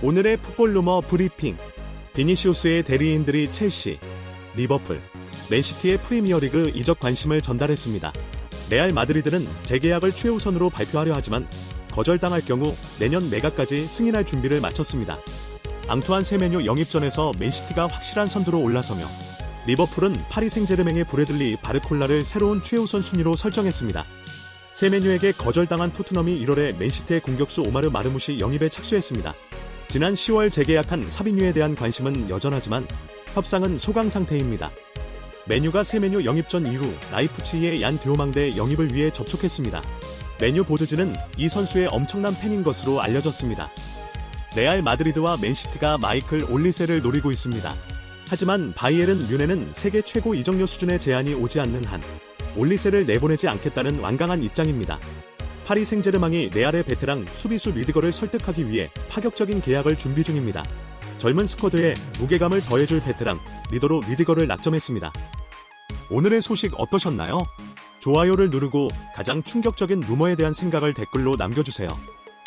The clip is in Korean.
오늘의 풋볼 루머 브리핑. 비니시우스의 대리인들이 첼시, 리버풀, 맨시티의 프리미어리그 이적 관심을 전달했습니다. 레알 마드리드는 재계약을 최우선으로 발표하려 하지만 거절당할 경우 내년 매각까지 승인할 준비를 마쳤습니다. 앙투안 세메뉴 영입전에서 맨시티가 확실한 선두로 올라서며 리버풀은 파리 생제르맹의 브래들리 바르콜라를 새로운 최우선 순위로 설정했습니다. 세메뉴에게 거절당한 토트넘이 1월에 맨시티의 공격수 오마르 마르무시 영입에 착수했습니다. 지난 10월 재계약한 사비뉴에 대한 관심은 여전하지만 협상은 소강 상태입니다. 메뉴가 세메뉴 영입 전 이후 라이프치히의 얀 드오망대 영입을 위해 접촉했습니다. 메뉴 보드즈는 이 선수의 엄청난 팬인 것으로 알려졌습니다. 레알 마드리드와 맨시티가 마이클 올리세를 노리고 있습니다. 하지만 바이에른 뮌헨은 세계 최고 이적료 수준의 제한이 오지 않는 한 올리세를 내보내지 않겠다는 완강한 입장입니다. 파리 생제르맹이 레알의 베테랑 수비수 리드거를 설득하기 위해 파격적인 계약을 준비 중입니다. 젊은 스쿼드에 무게감을 더해줄 베테랑 리더로 리드거를 낙점했습니다. 오늘의 소식 어떠셨나요? 좋아요를 누르고 가장 충격적인 루머에 대한 생각을 댓글로 남겨주세요.